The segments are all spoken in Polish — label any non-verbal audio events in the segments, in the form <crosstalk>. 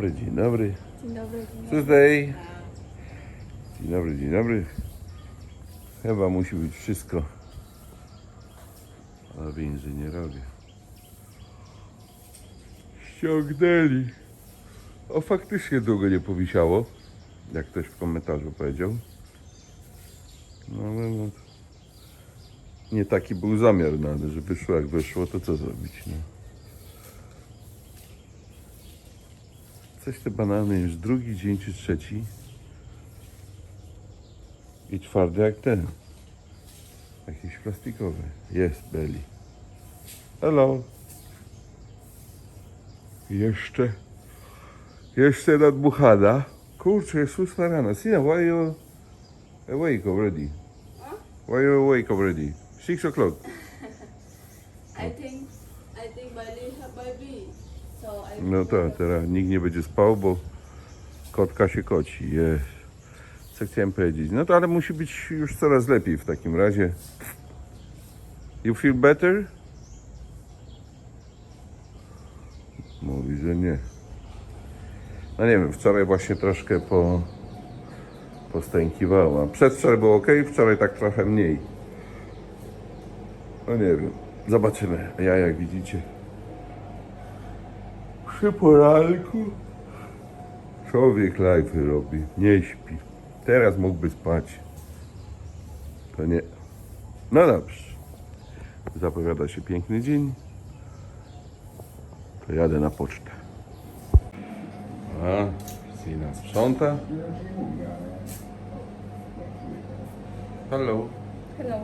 dobry, dzień dobry. Dzień dobry. Dzień dobry. Tuesday. Dzień dobry, dzień dobry. Chyba musi być wszystko. Ale wy inżynierowie. Ściągnęli. O, faktycznie długo nie powisiało. Jak ktoś w komentarzu powiedział. No ale no. Nie taki był zamiar, no ale że wyszło jak wyszło, to co zrobić, no. Coś te banany już drugi dzień czy trzeci. I twarde jak ten. Jakiś plastikowy. Jest belly. Hello. Jeszcze. Jeszcze nadmuchana. Kurczę, jest ósma rano. Sina, why you awake already? Why you awake already? Six o'clock. I think I think Bali have baby. So I No tak, teraz nikt nie będzie spał, bo kotka się koci. Jest. Co chciałem powiedzieć? No to ale musi być już coraz lepiej w takim razie. You feel better? Mówi, że nie. No nie wiem, wczoraj właśnie troszkę po postękiwała. Przedwczoraj było ok, wczoraj tak trochę mniej. No nie wiem. Zobaczymy. Ja jak widzicie przy poranku człowiek live robi, nie śpi. Teraz mógłby spać. To nie. No dobrze. Zapowiada się piękny dzień. To jadę na pocztę. A, Sina sprząta. Hello. Hello.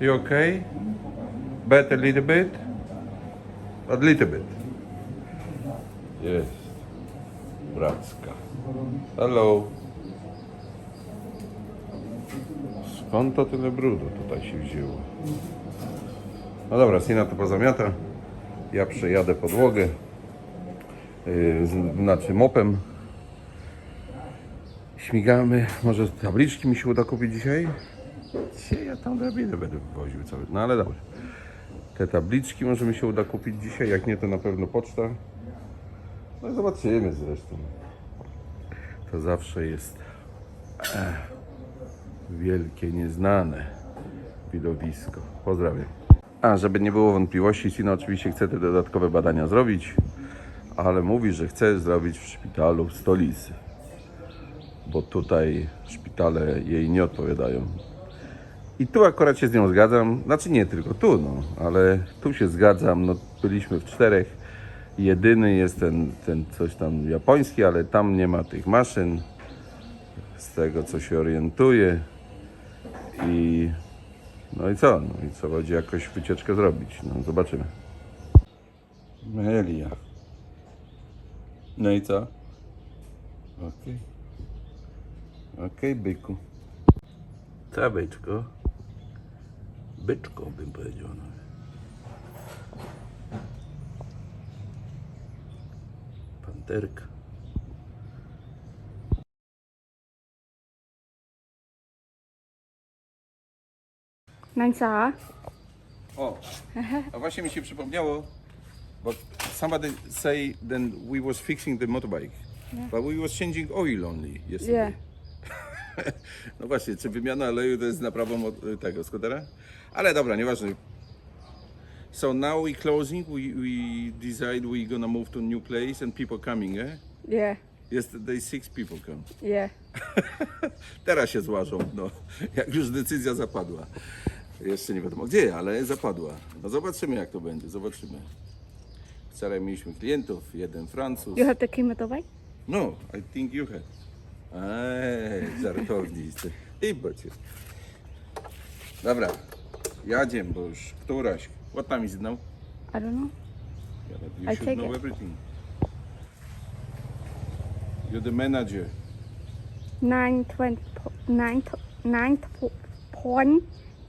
You okay? Bet a little bit? A little bit. Jest. Bracka. Hello. Skąd to tyle brudu tutaj się wzięło? No dobra, Sina to pozamiata. Ja przejadę podłogę. Yy, znaczy mopem. Śmigamy. Może tabliczki mi się uda kupić dzisiaj? Dzisiaj ja tam drabinę będę woził cały. No ale dobrze. Te tabliczki może mi się uda kupić dzisiaj, jak nie to na pewno poczta. No i zobaczymy zresztą. To zawsze jest e, wielkie, nieznane widowisko. Pozdrawiam. A, żeby nie było wątpliwości, Sina oczywiście chce te dodatkowe badania zrobić, ale mówi, że chce zrobić w szpitalu w stolicy, bo tutaj szpitale jej nie odpowiadają. I tu akurat się z nią zgadzam. Znaczy nie tylko tu, no, ale tu się zgadzam. No, byliśmy w czterech. Jedyny jest ten, ten coś tam japoński, ale tam nie ma tych maszyn. Z tego co się orientuję. I no i co? No i co będzie jakoś wycieczkę zrobić. No zobaczymy. Melia. No i co? Okej. Okej, byku. Co byczko? Byczko bym powiedział. No. Panterka. Nańca. O, a właśnie mi się przypomniało, bo somebody say then we was fixing the motorbike, but we was changing oil only yesterday. Yeah. <laughs> No właśnie, czy wymiana oleju to jest naprawą tego skutera? Ale dobra, nieważne. So now we closing, we, we decide we gonna move to new place and people coming, eh? Yeah. Yesterday six people come. Yeah. <laughs> Teraz się złażą, no, jak już decyzja zapadła. Jeszcze nie wiadomo gdzie, ale zapadła. No zobaczymy jak to będzie, zobaczymy. Wczoraj mieliśmy klientów, jeden Francuz. You have the motorbike? No, I think you had. Eee, żartowni. I bocie. Dobra, jadziem, bo już któraś. What time is it now? I don't know. Yeah, but you I should take know it. everything. You're the manager. Nine twenty po- nine to- nine po- point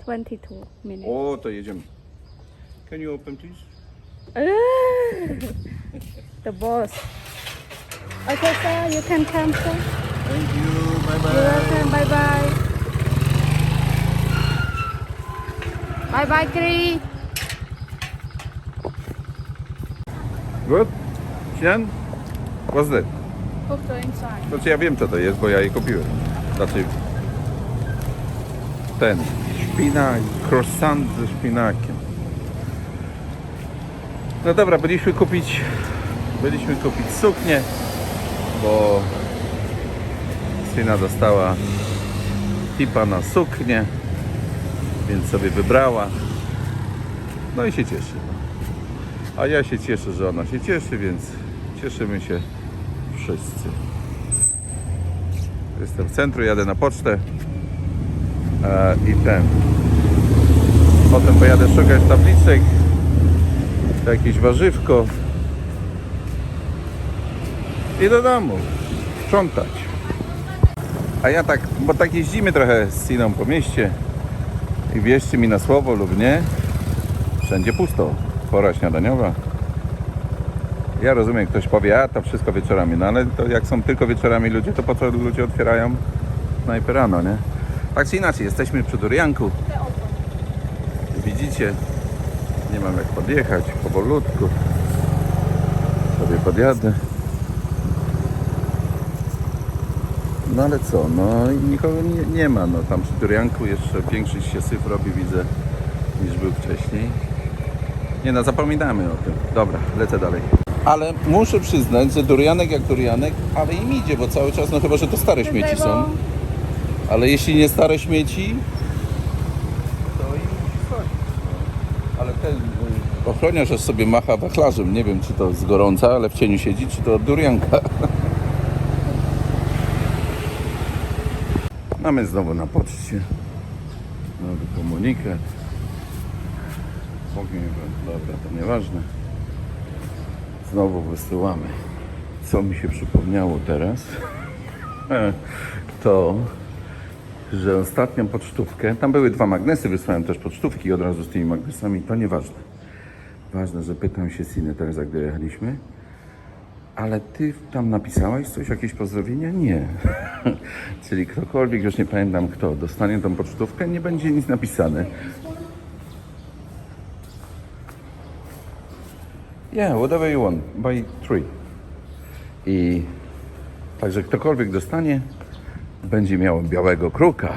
twenty two minutes. O, to jedziemy. Can you open please? <laughs> The boss. Okay, sir. You can come, sir. Thank you, bye You're bye. welcome. Bye bye. Bye bye, Kri. Good? Sinan? What's that? The inside. Znaczy ja wiem co to jest, bo ja je kupiłem. Znaczy ten szpinak, croissant ze szpinakiem. No dobra, byliśmy kupić byliśmy kupić suknię, bo syna dostała tipa na suknię, więc sobie wybrała. No i się cieszy. A ja się cieszę, że ona się cieszy, więc cieszymy się wszyscy. Jestem w centrum, jadę na pocztę e, i ten. Potem pojadę szukać tabliczek, jakieś warzywko i do domu sprzątać. A ja tak, bo tak jeździmy trochę z Siną po mieście i wierzcie mi na słowo lub nie, wszędzie pusto. Pora śniadaniowa. Ja rozumiem, ktoś powie, a to wszystko wieczorami, no ale to jak są tylko wieczorami ludzie, to po co ludzie otwierają najpierw rano, nie? Tak czy inaczej, jesteśmy przy Durianku. Widzicie, nie mam jak podjechać, powolutku. Sobie podjadę. No ale co, no i nikogo nie, nie ma, no tam przy Durianku jeszcze większy się syf robi, widzę, niż był wcześniej. Nie no, zapominamy o tym. Dobra, lecę dalej. Ale muszę przyznać, że durianek jak durianek, ale im idzie, bo cały czas, no chyba, że to stare śmieci są. Ale jeśli nie stare śmieci, to im stoi. Ale ten y, ochroniarz aż sobie macha wachlarzem. Nie wiem, czy to z gorąca, ale w cieniu siedzi, czy to od durianka. <laughs> Mamy znowu na poczcie nowy komunikat. Ogień, dobra, to nieważne. Znowu wysyłamy. Co mi się przypomniało teraz, <laughs> to, że ostatnią pocztówkę, tam były dwa magnesy, wysłałem też pocztówki od razu z tymi magnesami, to nieważne. Ważne, że pytam się Siny teraz, jak dojechaliśmy. Ale ty tam napisałaś coś, jakieś pozdrowienia? Nie. <laughs> Czyli ktokolwiek, już nie pamiętam kto, dostanie tą pocztówkę, nie będzie nic napisane. Yeah, whatever you want. Buy three. I także ktokolwiek dostanie, będzie miał białego kruka,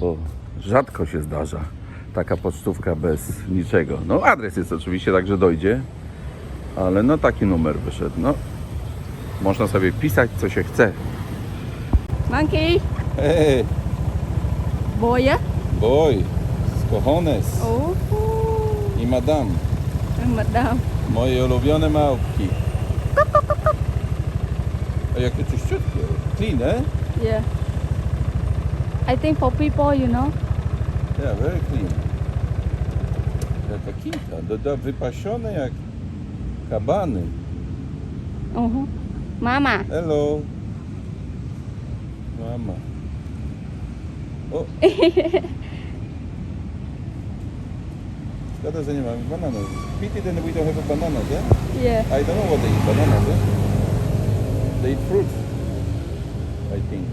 bo rzadko się zdarza taka pocztówka bez niczego. No adres jest oczywiście, także dojdzie, ale no taki numer wyszedł. No, można sobie pisać co się chce. Monkey. Hey, Boy á. boy, z cojones Ồ. i madame. Madam. Moje ulubione małpki. A jakie czyściutkie. Clean, eh? Yeah. I think for people, you know. Yeah, very clean. Jaka kilka, do, do, wypasione jak kabany. Uh-huh. Mama. Hello. Mama. <laughs> O. Szkoda, że nie mamy bananów. Pity then we don't have a banana, yeah? Yeah. I don't know what they eat, bananas, yeah? They eat fruit. I think.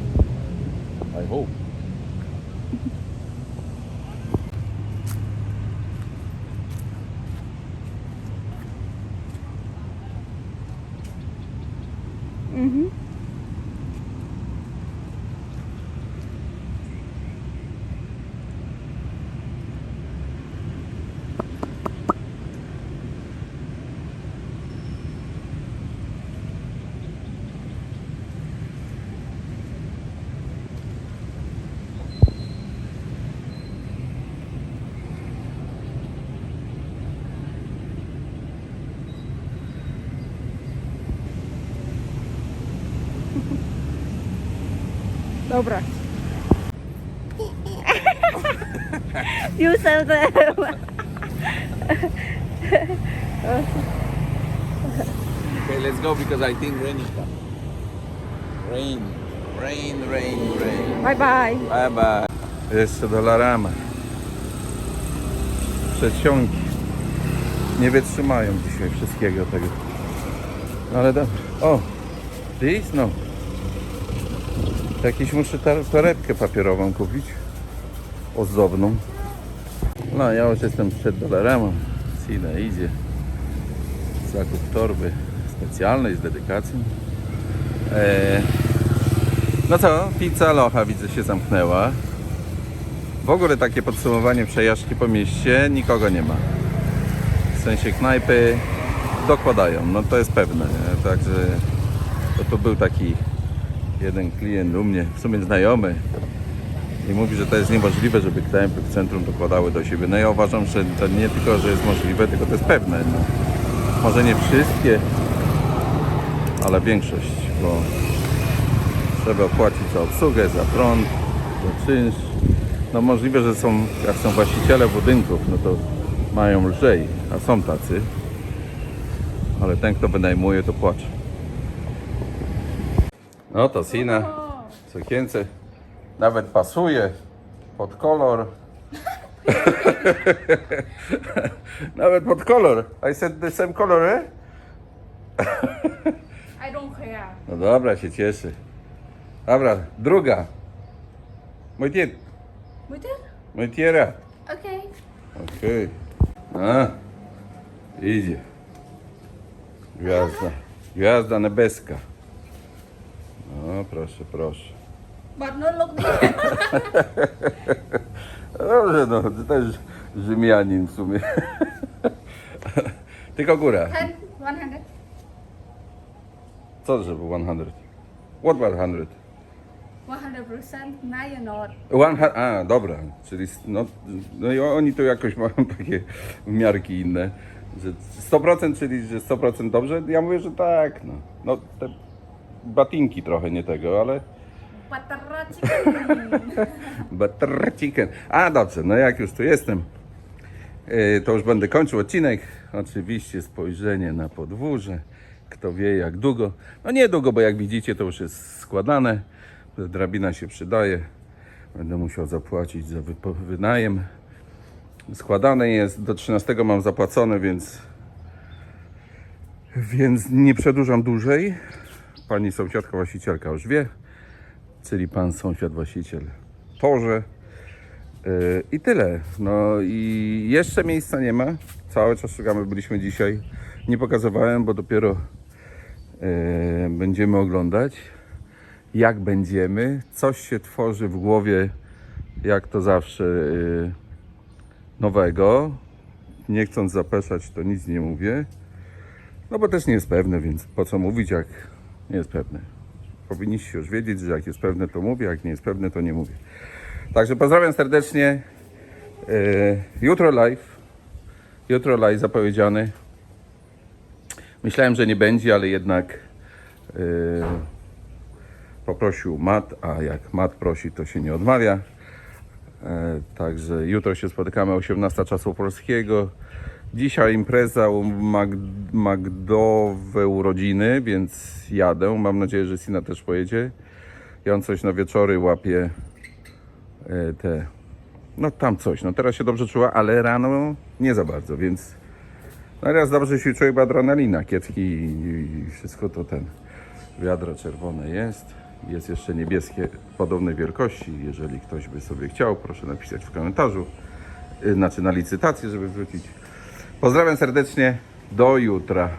I hope. Dobra. you said that. Okay, let's go because I think rain is coming. Rain, rain, rain, rain. bye bye. Bye bye. Jeszcze dolarama. Przeciągi. Nie wytrzymają dzisiaj wszystkiego tego. No ale dobra. O! This? No. Jakiś muszę torebkę papierową kupić. Ozdobną. No ja już jestem przed dolarama. Sina idzie. Zakup torby specjalnej z dedykacją. E, no co, pizza Locha widzę się zamknęła. W ogóle takie podsumowanie przejażdżki po mieście nikogo nie ma. W sensie knajpy dokładają, no to jest pewne. Nie? Także to, to był taki jeden klient u mnie, w sumie znajomy. I mówi, że to jest niemożliwe, żeby knajpy w centrum dokładały do siebie. No ja uważam, że to nie tylko, że jest możliwe, tylko to jest pewne. No. Może nie wszystkie, ale większość, bo trzeba płacić za obsługę, za prąd, za czynsz. No możliwe, że są, jak są właściciele budynków, no to mają lżej, a są tacy. Ale ten, kto wynajmuje, to płacze. No to Sina, sukience, nawet pasuje pod kolor. <laughs> nawet pod kolor. I said the same color, eh? I don't care. No dobra, się cieszy. Dobra, druga. Mój tiet, Mới thích. mój tiera. Okay. Okej. A, idzie. Gwiazda. Gwiazda niebieska. No, proszę, proszę. But no look Dobrze, no, ty też Rzymianin w sumie. <laughs> Tylko góra. Ten 100. Co, żeby 100? What 100? 100% now. One ha- a, dobra, czyli s- no, no i oni tu jakoś mają <laughs> takie miarki inne, że 100%, czyli że 100% dobrze, ja mówię, że tak, no. No te batinki trochę nie tego, ale Butter chicken. <laughs> butter chicken. A, dobrze, no jak już tu jestem, yy, to już będę kończył odcinek. Oczywiście spojrzenie na podwórze, kto wie jak długo. No nie długo, bo jak widzicie to już jest składane, drabina się przydaje. Będę musiał zapłacić za wynajem. Składane jest, do 13 mam zapłacone, więc więc nie przedłużam dłużej. Pani sąsiadka właścicielka już wie, czyli pan sąsiad właściciel porze. Yy, I tyle. No i jeszcze miejsca nie ma. Cały czas szukamy, byliśmy dzisiaj. Nie pokazywałem, bo dopiero yy, będziemy oglądać. Jak będziemy. Coś się tworzy w głowie, jak to zawsze yy, nowego. Nie chcąc zapeszać, to nic nie mówię. No bo też nie jest pewne, więc po co mówić, jak nie jest pewne. Powinniście już wiedzieć, że jak jest pewne, to mówię, jak nie jest pewne, to nie mówię. Także pozdrawiam serdecznie. Yy, Jutro live. Jutro live zapowiedziany. Myślałem, że nie będzie, ale jednak yy, poprosił Mat, a jak Mat prosi, to się nie odmawia. E, Także jutro się spotykamy 18 czasu polskiego. Dzisiaj impreza u Mag- Magdowe urodziny, więc jadę. Mam nadzieję, że Sina też pojedzie. Ja on coś na wieczory łapie e, te. No tam coś. No teraz się dobrze czuła, ale rano nie za bardzo, więc no dobrze się czuję, bo adrenalina, kiecki i, wszystko to ten. Wiadro czerwone jest. Jest jeszcze niebieskie podobnej wielkości. Jeżeli ktoś by sobie chciał, proszę napisać w komentarzu. Yy, Znaczy na licytację, żeby wrzucić. Pozdrawiam serdecznie. Do jutra.